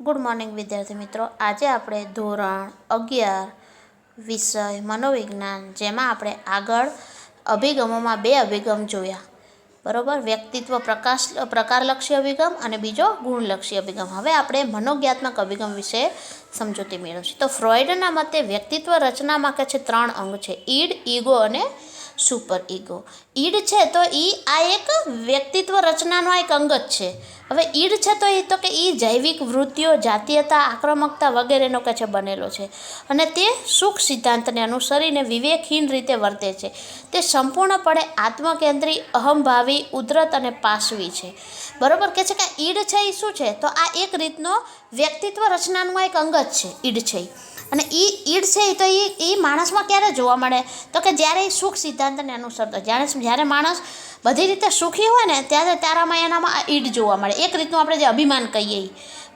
Good morning, વિદ્યાર્થી મિત્રો. આજે આપણે ધોરણ અગિયાર, વિષય મનોવિજ્ઞાન, જેમાં આપણે આગળ અભિગમોમાં બે અભિગમ જોયા. બરાબર? વ્યક્તિત્વ પ્રકાશ, પ્રકારલક્ષી અભિગમ અને બીજો ગુણલક્ષી અભિગમ. હવે આપણે મનોજ્ઞાત્મક અભિગમ વિશે સમજૂતી મેળવશું. તો ફ્રોઇડના મતે વ્યક્તિત્વ રચનામાં કે છે ત્રણ અંગ છે. ઈડ, ઈગો અને સુપર ઈગો. ઈડ છે તો ઈ આ એક વ્યક્તિત્વ રચનાનો એક અંગ જ છે. હવે ઈડ છે તો એ તો કે એ જૈવિક વૃત્તિઓ, જાતીયતા, આક્રમકતા વગેરેનો કે છે બનેલો છે. અને તે સુખ સિદ્ધાંતને અનુસરીને વિવેકહીન રીતે વર્તે છે. તે સંપૂર્ણપણે આત્મકેન્દ્રી, અહંભાવી, ઉદ્રત અને પાશવી છે. બરાબર કે છે કે ઈડ છે એ શું છે? તો આ એક રીતનો વ્યક્તિત્વ રચનાનું એક અંગ જ છે, ઈડ છે અને એ ઈડ છે એ તો એ એ માણસમાં ક્યારે જોવા મળે? તો કે જ્યારે એ સુખ સિદ્ધાંતને અનુસરતો. જ્યારે જ્યારે માણસ બધી રીતે સુખી હોય ને ત્યારે તારામાં એનામાં ઈડ જોવા મળે. એક રીતનું આપણે જે અભિમાન કહીએ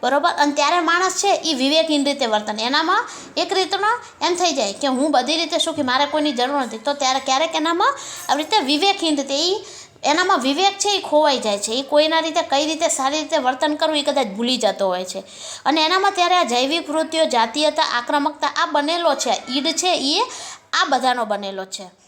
બરોબર? અને ત્યારે માણસ છે એ વિવેકહીન રીતે વર્તન. એનામાં એક રીતનો એમ થઈ જાય કે હું બધી રીતે સુખી, મારે કોઈની જરૂર નથી. તો ત્યારે ક્યારેક એનામાં આવી રીતે વિવેકહીન રીતે એ એનામાં વિવેક છે એ ખોવાઈ જાય છે. એ કોઈના રીતે, કઈ રીતે સારી રીતે વર્તન કરવું એ કદાચ ભૂલી જતો હોય છે. અને એનામાં ત્યારે આ જૈવિક વૃત્તિઓ, જાતીયતા, આક્રમકતા આ બનેલો છે. ઈડ છે એ આ બધાનો બનેલો છે.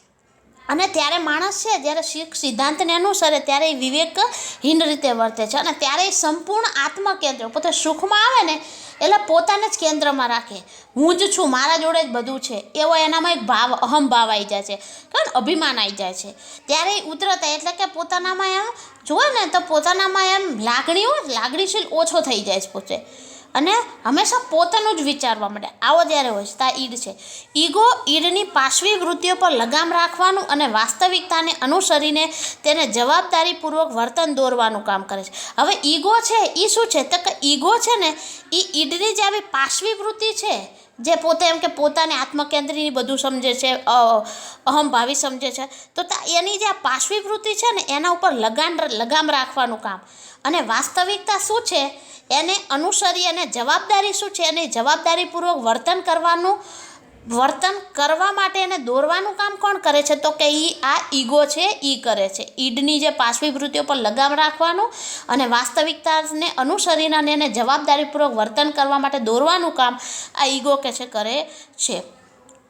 અને ત્યારે માણસ છે, જ્યારે શીખ સિદ્ધાંતને અનુસરે ત્યારે એ વિવેકહીન રીતે વર્તે છે અને ત્યારે એ સંપૂર્ણ આત્મકેન્દ્ર પોતે સુખમાં આવે ને, એટલે પોતાને જ કેન્દ્રમાં રાખે. હું જ છું, મારા જોડે જ બધું છે. એવો એનામાં એક ભાવ, અહમ ભાવ આવી જાય છે. કારણ અભિમાન આવી જાય છે. ત્યારે એ ઉતરતા એટલે કે પોતાનામાં એમ જુએ ને, તો પોતાનામાં એમ લાગણીઓ, લાગણીશીલ ઓછો થઈ જાય છે પોતે. અને હંમેશા પોતાનું જ વિચારવા માંડે. આવો જ્યારે ત્યાં ઈડ છે. ઈગો ઈડની પાશ્વી વૃત્તિઓ પર લગામ રાખવાનું અને વાસ્તવિકતાને અનુસરીને તેને જવાબદારીપૂર્વક વર્તન દોરવાનું કામ કરે છે. હવે ઈગો છે એ શું છે? તો કે ઈગો છે ને એ ઈડની જે આવી પાશ્વી વૃત્તિ છે, જે પોતે એમ કે પોતાને આત્મકેન્દ્રીની બધું સમજે છે અહમ ભાવિ સમજે છે, તા એની જે આ પાશ્વી વૃત્તિ છે ને, એના ઉપર લગામ લગામ રાખવાનું કામ. અને વાસ્તવિકતા શું છે? એને અનુસરી અને જવાબદારી શું છે? એને જવાબદારીપૂર્વક વર્તન કરવાનું, વર્તન કરવા માટે એને દોરવાનું કામ કોણ કરે છે? તો કે એ આ ઈગો છે એ કરે છે. ઈડની જે પાશ્વી વૃત્તિઓ પર લગામ રાખવાનું અને વાસ્તવિકતાને અનુસરીને અને એને જવાબદારીપૂર્વક વર્તન કરવા માટે દોરવાનું કામ આ ઈગો કે છે, કરે છે.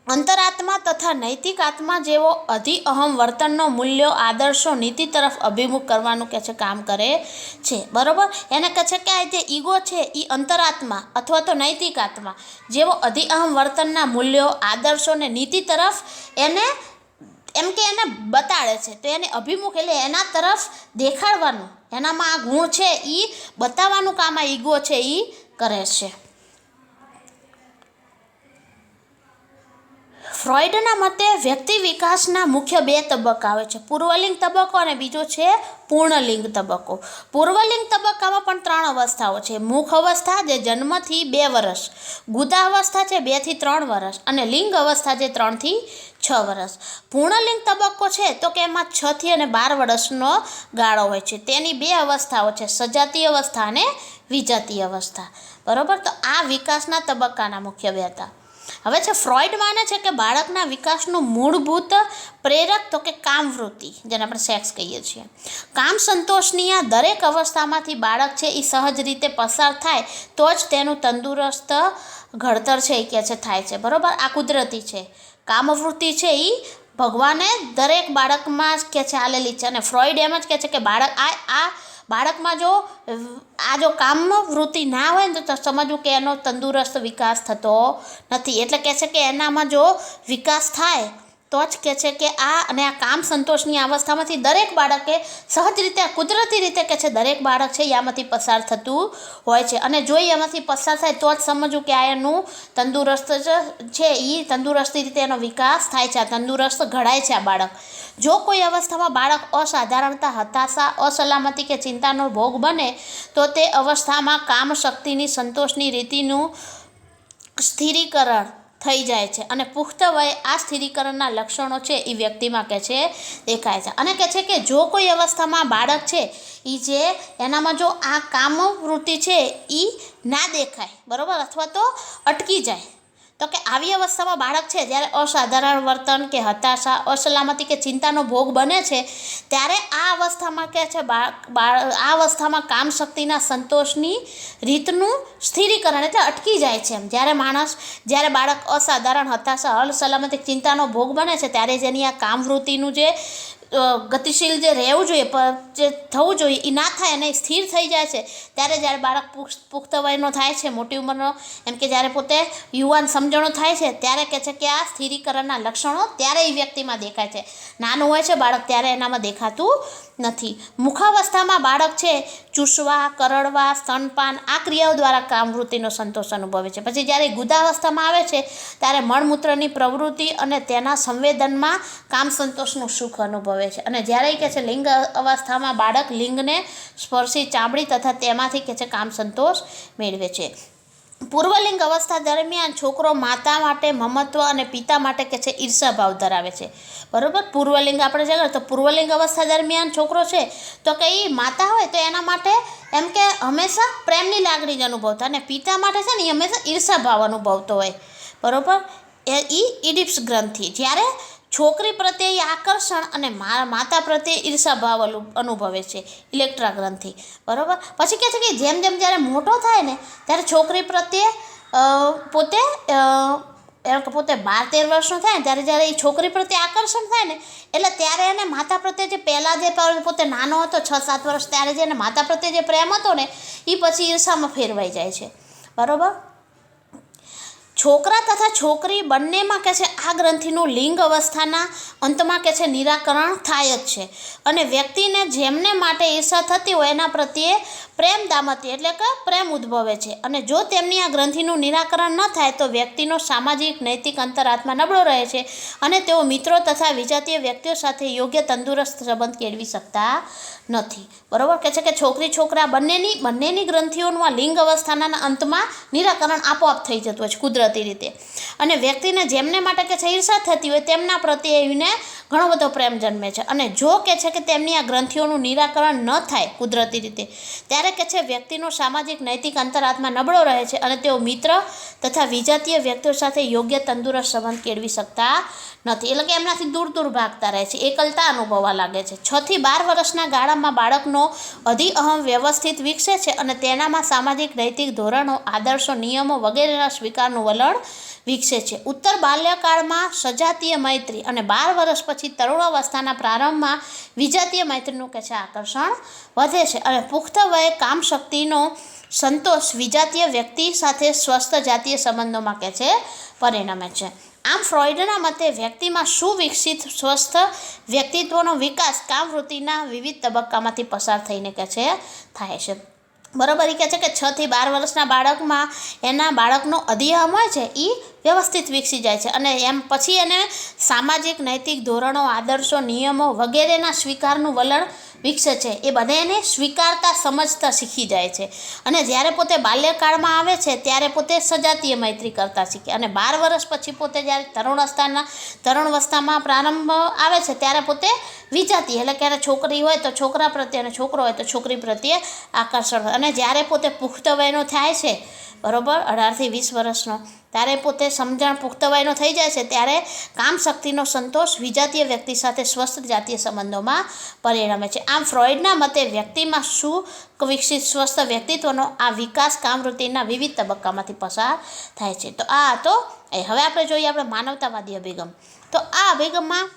અંતરાત્મા તથા નૈતિક આત્મા જેવો અધિ અહમ વર્તનનો મૂલ્યો, આદર્શો, નીતિ તરફ અભિમુખ કરવાનું કે છે, કામ કરે છે. બરાબર? એને કહે છે કે આ જે ઈગો છે એ અંતરાત્મા અથવા તો નૈતિક આત્મા જેવો અધિ અહમ વર્તનના મૂલ્યો, આદર્શો ને નીતિ તરફ એને, એમ કે એને બતાડે છે. તો એને અભિમુખ એટલે એના તરફ દેખાડવાનું. એનામાં આ ગુણ છે એ બતાવવાનું કામ આ ઈગો છે એ કરે છે. ફ્રોઇડના મતે વ્યક્તિ વિકાસના મુખ્ય બે તબક્કા આવે છે. પૂર્વલિંગ તબક્કો અને બીજો છે પૂર્ણલિંગ તબક્કો. પૂર્વલિંગ તબક્કામાં પણ ત્રણ અવસ્થાઓ છે. મુખ અવસ્થા જે જન્મથી બે વર્ષ, ગુદા અવસ્થા છે બેથી ત્રણ વર્ષ અને લિંગ અવસ્થા જે ત્રણથી છ વર્ષ. પૂર્ણલિંગ તબક્કો છે તો કે એમાં છથી અને બાર વર્ષનો ગાળો હોય છે. તેની બે અવસ્થાઓ છે સજાતીય અવસ્થા અને વિજાતીય અવસ્થા. બરાબર? તો આ વિકાસના તબક્કાના મુખ્ય બે હતા. હવે છે ફ્રોઇડ માને છે કે બાળકના વિકાસનું મૂળભૂત પ્રેરક તો કે કામવૃત્તિ, જેને આપણે સેક્સ કહીએ છીએ. કામ સંતોષની આ દરેક અવસ્થામાંથી બાળક છે, એ સહજ રીતે પસાર થાય, તો જ તેનું તંદુરસ્ત ઘડતર છે, એ કે છે, થાય છે. બરાબર? આ કુદરતી છે. કામવૃત્તિ છે એ ભગવાને દરેક બાળકમાં જ કે છે, આલેલી છે. અને ફ્રોઇડ એમ જ કહે છે કે બાળક આ આ બાળકમાં જો આ જો કામ વૃત્તિ ના હોય ને, તો સમજવું કે એનો તંદુરસ્ત વિકાસ થતો નથી. એટલે કહે છે કે એનામાં જો વિકાસ થાય તો જ કહે છે કે આ અને આ કામ સંતોષની અવસ્થામાંથી દરેક બાળકે સહજ રીતે, કુદરતી રીતે કહે છે, દરેક બાળક છે એ આમાંથી પસાર થતું હોય છે. અને જો એમાંથી પસાર થાય તો જ સમજવું કે આ એનું તંદુરસ્ત છે. એ તંદુરસ્તી રીતે એનો વિકાસ થાય છે. આ તંદુરસ્ત ઘડાય છે આ બાળક. જો કોઈ અવસ્થામાં બાળક અસાધારણતા, હતાશા, અસલામતી કે ચિંતાનો ભોગ બને, તો તે અવસ્થામાં કામ શક્તિની સંતોષની રીતિનું સ્થિરીકરણ થઈ જાય છે. અને પુખ્ત વયે આ સ્થિરીકરણના લક્ષણો છે એ વ્યક્તિમાં કે છે, દેખાય છે. અને કહે છે કે જો કોઈ અવસ્થામાં બાળક છે એ જે એનામાં જો આ કામ વૃત્તિ છે એ ના દેખાય. બરાબર? અથવા તો અટકી જાય. તો કે આવી અવસ્થામાં બાળક છે, જ્યારે અસાધારણ વર્તન કે હતાશા, અસલામતી કે ચિંતાનો ભોગ બને છે, ત્યારે આ અવસ્થામાં કે છે બાળક બાળ, આ અવસ્થામાં કામ શક્તિના સંતોષની રીતનું સ્થિરીકરણ એટલે અટકી જાય છે એમ. જ્યારે માણસ, જ્યારે બાળક અસાધારણ, હતાશા, અસલામતી ચિંતાનો ભોગ બને છે, ત્યારે જેની આ કામવૃત્તિનું જે ગતિશીલ જે રહેવું જોઈએ પણ જે થવું જોઈએ એ ના થાય અને સ્થિર થઈ જાય છે, ત્યારે જ્યારે બાળક પુખ્ત વયનો થાય છે, મોટી ઉંમરનો, એમ કે જ્યારે પોતે યુવાન, સમજણો થાય છે, ત્યારે કહે છે કે આ સ્થિરીકરણના લક્ષણો ત્યારે એ વ્યક્તિમાં દેખાય છે. નાનું હોય છે બાળક ત્યારે એનામાં દેખાતું નથી. મુખાવસ્થામાં બાળક છે, ચૂસવા, કરડવા, સ્તનપાન, આ ક્રિયાઓ દ્વારા કામવૃત્તિનો સંતોષ અનુભવે છે. પછી જ્યારે ગુદાવસ્થામાં આવે છે, ત્યારે મળમૂત્રની પ્રવૃત્તિ અને તેના સંવેદનમાં કામ સંતોષનું સુખ અનુભવે છે. અને જ્યારે કહે છે, લિંગ અવસ્થામાં બાળક લિંગને સ્પર્શી ચામડી તથા તેમાંથી કે છે, કામ સંતોષ મેળવે છે. પૂર્વલિંગ અવસ્થા દરમિયાન છોકરો માતા માટે મમત્વ અને પિતા માટે કે છે, ઈર્ષા ભાવ ધરાવે છે. બરાબર? પૂર્વલિંગ આપણે જે તો પૂર્વલિંગ અવસ્થા દરમિયાન છોકરો છે, તો કે એ માતા હોય તો એના માટે એમ કે હંમેશા પ્રેમની લાગણી જ અનુભવતા અને પિતા માટે છે ને એ હંમેશા ઈર્ષા ભાવ અનુભવતો હોય. બરાબર? એ ઈ ઇડિપ્સ ગ્રંથિ. જ્યારે છોકરી પ્રત્યે એ આકર્ષણ અને માતા પ્રત્યે ઈર્ષા ભાવ અનુ- અનુભવે છે ઇલેક્ટ્રા ગ્રંથિ. બરાબર? પછી કહે છે કે જેમ જેમ જ્યારે મોટો થાય ને, ત્યારે છોકરી પ્રત્યે પોતે પોતે બાર તેર વર્ષનો થાય ને, ત્યારે જ્યારે એ છોકરી પ્રત્યે આકર્ષણ થાય ને, એટલે ત્યારે એને માતા પ્રત્યે જે પહેલાં જે પોતે નાનો હતો, છ સાત વર્ષ, ત્યારે જે એને માતા પ્રત્યે જે પ્રેમ હતો ને એ પછી ઈર્ષામાં ફેરવાઈ જાય છે. બરોબર? છોકરા તથા છોકરી બંનેમાં કે છે, આ ગ્રંથિનું લિંગ અવસ્થાના અંતમાં કે છે, નિરાકરણ થાય જ છે. અને વ્યક્તિને જેમને માટે ઈર્ષા થતી હોય એના પ્રત્યે પ્રેમ દામતી એટલે કે પ્રેમ ઉદ્ભવે છે. અને જો તેમની આ ગ્રંથિનું નિરાકરણ ન થાય, તો વ્યક્તિનો સામાજિક, નૈતિક, અંતરાત્મા નબળો રહે છે અને તેઓ મિત્રો તથા વિજાતીય વ્યક્તિઓ સાથે યોગ્ય તંદુરસ્ત સંબંધ કેળવી શકતા નથી. બરાબર? કે છે કે છોકરી, છોકરા બંનેની બંનેની ગ્રંથિઓનું આ લિંગ અવસ્થાના અંતમાં નિરાકરણ આપોઆપ થઈ જતું હોય છે કુદરતી રીતે. અને વ્યક્તિને જેમને માટે કે છે ઈર્ષા થતી હોય તેમના પ્રત્યે એને ઘણો બધો પ્રેમ જન્મે છે. અને જો કે છે કે તેમની આ ગ્રંથિઓનું નિરાકરણ ન થાય કુદરતી રીતે, ત્યારે કે છે વ્યક્તિનો સામાજિક, નૈતિક અંતરાત્મા નબળો રહે છે અને તેઓ મિત્ર તથા વિજાતીય વ્યક્તિઓ સાથે યોગ્ય, તંદુરસ્ત સંબંધ કેળવી શકતા નથી. એટલે કે એમનાથી દૂર દૂર ભાગતા રહે છે. એકલતા અનુભવવા લાગે છે. છ થી બાર વર્ષના ગાળામાં બાળકનો અધિ અહમ વ્યવસ્થિત વિકસે છે અને તેનામાં સામાજિક, નૈતિક ધોરણો, આદર્શો, નિયમો વગેરેના સ્વીકારનું વલણ વિકસે છે. ઉત્તર બાલ્યકાળમાં સજાતીય મૈત્રી અને બાર વર્ષ પછી તરુણાવસ્થાના પ્રારંભમાં વિજાતીય મૈત્રીનું કે છે, આકર્ષણ વધે છે અને પુખ્ત વયે કામ શક્તિનો સંતોષ વિજાતીય વ્યક્તિ સાથે સ્વસ્થ જાતીય સંબંધોમાં કે છે, પરિણમે છે. આમ ફ્રોઇડના મતે વ્યક્તિમાં સુવિકસિત સ્વસ્થ વ્યક્તિત્વનો વિકાસ કામવૃત્તિના વિવિધ તબક્કામાંથી પસાર થઈને કે છે, થાય છે. બરોબર એ કહે છે કે છથી બાર વર્ષના બાળકમાં એના બાળકનો અધિયમ હોય છે એ વ્યવસ્થિત વિકસી જાય છે. અને એમ પછી એને સામાજિક, નૈતિક ધોરણો, આદર્શો, નિયમો વગેરેના સ્વીકારનું વલણ વિકસે છે. એ બધાને સ્વીકારતા, સમજતા શીખી જાય છે. અને જ્યારે પોતે બાલ્યકાળમાં આવે છે, ત્યારે પોતે સજાતીય મૈત્રી કરતા શીખે. અને બાર વર્ષ પછી પોતે જ્યારે તરુણાવસ્થાના તરુણવસ્થામાં પ્રારંભ આવે છે, ત્યારે પોતે વિજાતી. એટલે ક્યારે છોકરી હોય તો છોકરા પ્રત્યે અને છોકરો હોય તો છોકરી પ્રત્યે આકર્ષણ હોય. અને જ્યારે પોતે પુખ્ત વયનો થાય છે, બરોબર અઢારથી વીસ વર્ષનો, ત્યારે પોતે સમજણ પુખ્ત વયનો થઈ જાય છે, ત્યારે કામ શક્તિનો સંતોષ વિજાતીય વ્યક્તિ સાથે સ્વસ્થ જાતીય સંબંધોમાં પરિણમે છે. આમ ફ્રોઇડના મતે વ્યક્તિમાં શું વિકસિત સ્વસ્થ વ્યક્તિત્વનો આ વિકાસ કામવૃત્તિના વિવિધ તબક્કામાંથી પસાર થાય છે? તો આ હતો, એ હવે આપણે જોઈએ આપણે માનવતાવાદી અભિગમ. તો આ અભિગમમાં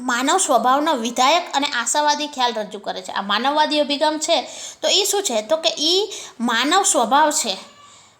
માનવ સ્વભાવનો વિધાયક અને આશાવાદી ખ્યાલ રજૂ કરે છે. આ માનવવાદી અભિગમ છે. તો એ શું છે? તો કે એ માનવ સ્વભાવ છે.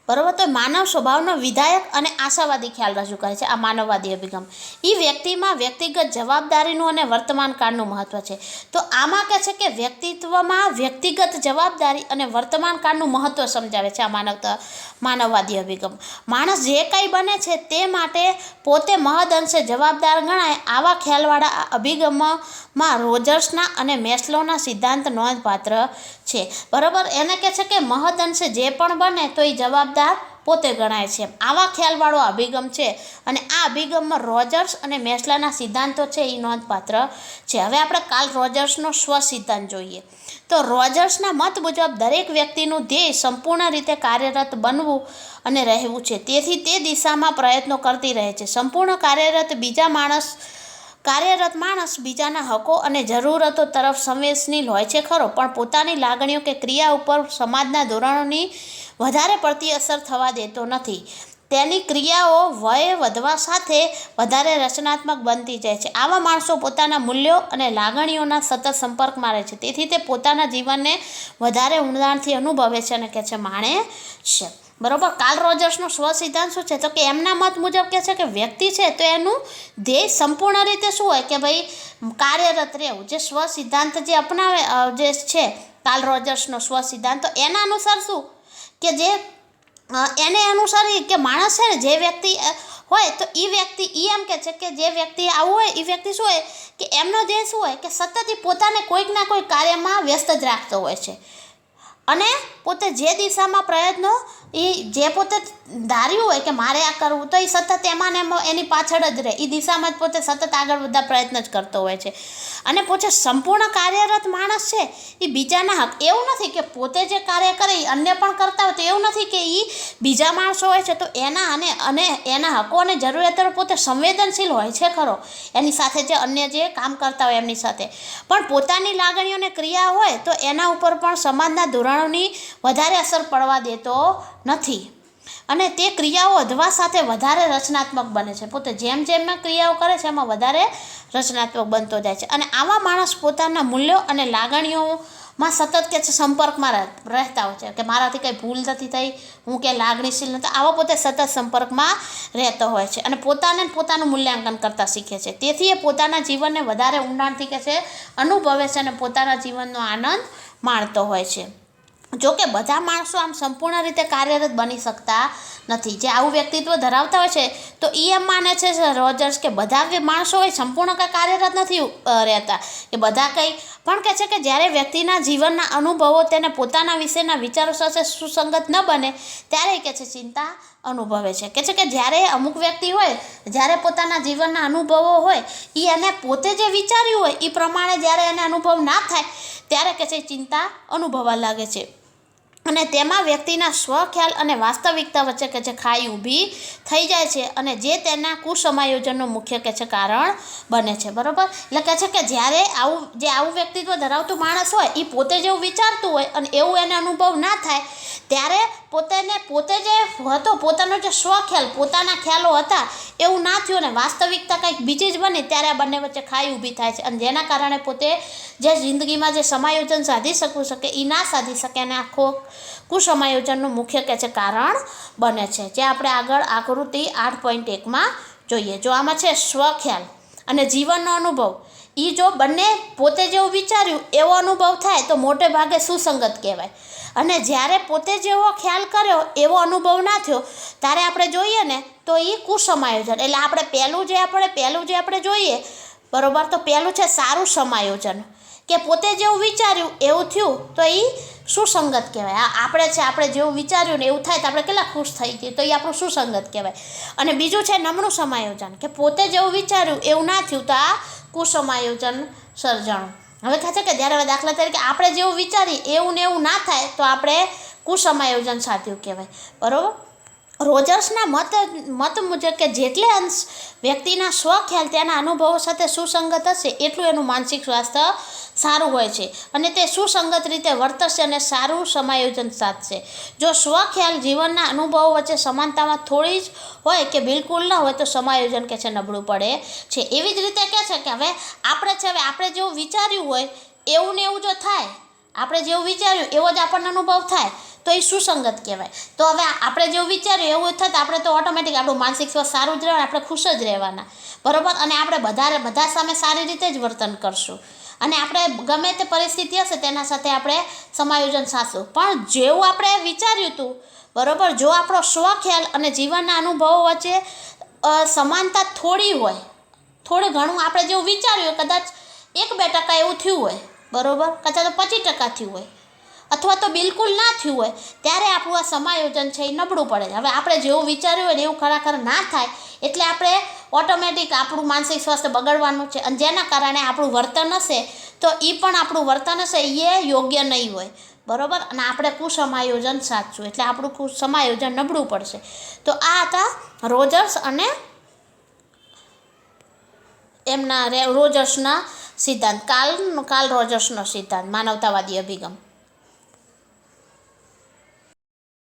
બરાબર? તો માનવ સ્વભાવનો વિધાયક અને આશાવાદી ખ્યાલ રજૂ કરે છે. આ માનવવાદી અભિગમ. એ વ્યક્તિમાં વ્યક્તિગત જવાબદારીનું અને વર્તમાન કાળનું મહત્ત્વ છે. તો આમાં કહે છે કે વ્યક્તિત્વમાં વ્યક્તિગત જવાબદારી અને વર્તમાન કાળનું મહત્ત્વ સમજાવે છે આ માનવતા માનવવાદી અભિગમ. માણસ જે કંઈ બને છે તે માટે પોતે મહદ અંશે જવાબદાર ગણાય આવા ખ્યાલવાળા આ અભિગમમાં રોજર્સના અને મેસ્લોના સિદ્ધાંત નોંધપાત્ર છે. બરાબર? એને કહે છે કે મહદ અંશે જે પણ બને તો એ જવાબદાર પોતે ગણાય છે. આવા ખ્યાલવાળો અભિગમ છે અને આ અભિગમમાં રોજર્સ અને મેસ્લાના સિદ્ધાંતો છે એ નોંધપાત્ર છે. હવે આપણે કાલ રોજર્સનો સ્વ સિદ્ધાંત જોઈએ. તો રોજર્સના મત મુજબ દરેક વ્યક્તિનું ધ્યેય સંપૂર્ણ રીતે કાર્યરત બનવું અને રહેવું છે. તેથી તે દિશામાં પ્રયત્નો કરતી રહે છે. સંપૂર્ણ કાર્યરત બીજા માણસ, કાર્યરત માણસ બીજાના હકો અને જરૂરતો તરફ સંવેદનશીલ હોય છે ખરો. પણ પોતાની લાગણીઓ કે ક્રિયા ઉપર સમાજના ધોરણોની વધારે પડતી અસર થવા દેતો નથી. તેની ક્રિયાઓ વય વધવા સાથે વધારે રચનાત્મક બનતી જાય છે. આવા માણસો પોતાના મૂલ્યો અને લાગણીઓના સતત સંપર્કમાં રહે છે. તેથી તે પોતાના જીવનને વધારે ઊંડાણથી અનુભવે છે અને કહે છે, માણે છે. બરોબર? કાલ રોજર્સનો સ્વ સિદ્ધાંત શું છે? તો કે એમના મત મુજબ કહે છે કે વ્યક્તિ છે તો એનું ધ્યેય સંપૂર્ણ રીતે શું હોય? કે ભાઈ, કાર્યરત રહેવું. જે સ્વ સિદ્ધાંત જે અપનાવે જે છે, કાલ રોજર્સનો સ્વ સિદ્ધાંત તો એના અનુસાર શું? કે જે એને અનુસાર કે માણસ છે ને જે વ્યક્તિ હોય તો એ વ્યક્તિ એ એમ કે છે કે જે વ્યક્તિ આવું હોય એ વ્યક્તિ શું હોય કે એમનો જે શું હોય કે સતત એ પોતાને કોઈક ના કોઈક કાર્યમાં વ્યસ્ત જ રાખતો હોય છે. અને પોતે જે દિશામાં પ્રયત્નો એ જે પોતે ધાર્યું હોય કે મારે આ કરવું તો એ સતત એમાં ને એની પાછળ જ રહે. એ દિશામાં જ પોતે સતત આગળ બધા પ્રયત્ન જ કરતો હોય છે. અને પોતે સંપૂર્ણ કાર્યરત માણસ છે, એ બીજાના હક. એવું નથી કે પોતે જે કાર્ય કરે એ અન્ય પણ કરતા હોય તો એવું નથી કે એ બીજા માણસો હોય છે તો એના અને અને એના હકો અને જરૂરિયાતો પોતે સંવેદનશીલ હોય છે ખરો. એની સાથે જે અન્ય જે કામ કરતા હોય એમની સાથે. પણ પોતાની લાગણીઓને ક્રિયા હોય તો એના ઉપર પણ સમાજના ધોરણોની વધારે અસર પડવા દેતો નથી. અને તે ક્રિયાઓ અધવા સાથે વધારે રચનાત્મક બને છે. પોતે જેમ જેમ ક્રિયાઓ કરે છે, એમાં વધારે રચનાત્મક બનતો જાય છે. અને આવા માણસ પોતાના મૂલ્યો અને લાગણીઓમાં સતત કે છે, સંપર્કમાં રહે- રહેતા હોય છે. કે મારાથી કંઈ ભૂલ નથી થઈ, હું કે લાગણીશીલ નથી, આવા પોતે સતત સંપર્કમાં રહેતો હોય છે. અને પોતાને પોતાનું મૂલ્યાંકન કરતા શીખે છે. તેથી એ પોતાના જીવનને વધારે ઊંડાણથી કે છે, અનુભવે છે અને પોતાના જીવનનો આનંદ માણતો હોય છે. જો કે બધા માણસો આમ સંપૂર્ણ રીતે કાર્યરત બની શકતા નથી. જે આવું વ્યક્તિત્વ ધરાવતા હોય છે, તો એ એમ માને છે રોજર્સ કે બધા માણસો હોય સંપૂર્ણ કંઈ કાર્યરત નથી રહેતા. કે બધા કંઈ પણ કહે છે કે જ્યારે વ્યક્તિના જીવનના અનુભવો તેને પોતાના વિશેના વિચારો સાથે સુસંગત ન બને, ત્યારે કહે છે ચિંતા અનુભવે છે. કે છે કે જ્યારે અમુક વ્યક્તિ હોય, જ્યારે પોતાના જીવનના અનુભવો હોય એ એને પોતે જે વિચાર્યું હોય એ પ્રમાણે જ્યારે એને અનુભવ ના થાય, ત્યારે કે છે ચિંતા અનુભવવા લાગે છે. અને તેમાં વ્યક્તિના સ્વખ્યાલ અને વાસ્તવિકતા વચ્ચે કે છે ખાઈ ઊભી થઈ જાય છે અને જે તેના કુસમાયોજનનું મુખ્ય કે છે કારણ બને છે, બરાબર? એટલે કહે છે કે જ્યારે આવું, જે આવું વ્યક્તિત્વ ધરાવતું માણસ હોય એ પોતે જેવું વિચારતું હોય અને એવું એને અનુભવ ના થાય, ત્યારે પોતાને પોતે જે હતો, પોતાનો જે સ્વખ્યાલ પોતાના ખ્યાલો હતા, એવું ના થયું ને વાસ્તવિકતા કંઈક બીજી જ બની, ત્યારે આ બંને વચ્ચે ખાઈ ઊભી થાય છે. અને જેના કારણે પોતે જે જિંદગીમાં જે સમાયોજન સાધી શકવું શકે એ ના સાધી શકે અને આખો કુસમાયોજનનું મુખ્ય કે છે કારણ બને છે. જે આપણે આગળ આકૃતિ આઠ પોઈન્ટ એકમાં જોઈએ. જો આમાં છે સ્વખ્યાલ અને જીવનનો અનુભવ એ જો બંને પોતે જેવું વિચાર્યું, એવો અનુભવ થાય, તો મોટે ભાગે સુસંગત કહેવાય. અને જ્યારે પોતે જેવો ખ્યાલ કર્યો, એવો અનુભવ ના થયો, ત્યારે આપણે જોઈએ ને, તો એ કુસમાયોજન. એટલે આપણે પહેલું જે આપણે, પહેલું જે આપણે જોઈએ, બરોબર, તો પહેલું છે સારું સમાયોજન. કે પોતે જેવું વિચાર્યું, એવું થયું, તો એ સુસંગત કહેવાય. આપણે છે, આપણે જેવું વિચાર્યું ને એવું થાય, તો આપણે કેટલા ખુશ થઈ જઈએ, તો એ આપણું સુસંગત કહેવાય. અને બીજું છે નમણું સમાયોજન. કે પોતે જેવું વિચાર્યું, એવું ના થયું, તો આ કુસમાયોજન સર્જાણું. હવે થાય છે કે ત્યારે હવે દાખલા તરીકે આપણે જેવું વિચારીએ, એવું ને એવું ના થાય, તો આપણે કુસમાયોજન સાધ્યું કહેવાય. બરાબર? રોજર્સના મત મત મુજબ કે જેટલે અંશ વ્યક્તિના સ્વખ્યાલ તેના અનુભવો સાથે સુસંગત હશે, એટલું એનું માનસિક સ્વાસ્થ્ય સારું હોય છે અને તે સુસંગત રીતે વર્તશે અને સારું સમાયોજન સાધશે. જો સ્વખ્યાલ જીવનના અનુભવો વચ્ચે સમાનતામાં થોડી જ હોય કે બિલકુલ ન હોય તો સમાયોજન કે છે નબળું પડે છે. એવી જ રીતે કહે છે કે હવે આપણે છે હવે આપણે જેવું વિચાર્યું હોય એવું ને એવું જો થાય, આપણે જેવું વિચાર્યું એવો જ આપણને અનુભવ થાય, તો એ સુસંગત કહેવાય. તો હવે આપણે જેવું વિચાર્યું એવું થાય તો આપણે તો ઓટોમેટિક આપણું માનસિક સ્વાસ્થ્ય સારું જ રહેવાનું, આપણે ખુશ જ રહેવાના. બરાબર? અને આપણે બધા બધા સામે સારી રીતે જ વર્તન કરશું. અને આપણે ગમે તે પરિસ્થિતિ હશે તેના સાથે આપણે સમાયોજન સાચું પણ જેવું આપણે વિચાર્યું હતું, બરાબર, જો આપણો સ્વખ્યાલ અને જીવનના અનુભવો વચ્ચે સમાનતા થોડી હોય, થોડું ઘણું આપણે જેવું વિચાર્યું, કદાચ એક બે ટકા એવું થયું હોય, બરાબર, કદાચ તો પચીસ ટકા થયું હોય, અથવા તો બિલકુલ ના થયું હોય, ત્યારે આપણું આ સમાયોજન છે એ નબળું પડે. હવે આપણે જેવું વિચાર્યું હોય ને એવું ખરેખર ના થાય, એટલે આપણે ઓટોમેટિક આપણું માનસિક સ્વાસ્થ્ય બગડવાનું છે. અને જેના કારણે આપણું વર્તન હશે, તો એ પણ આપણું વર્તન હશે એ યોગ્ય નહીં હોય. બરોબર? અને આપણે કુસમાયોજન સાચું. એટલે આપણું કુસમાયોજન નબળું પડશે. તો આ હતા રોજર્સ અને એમના રોજર્સના સિદ્ધાંત. કાલ કાલ રોજર્સનો સિદ્ધાંત, માનવતાવાદી અભિગમ.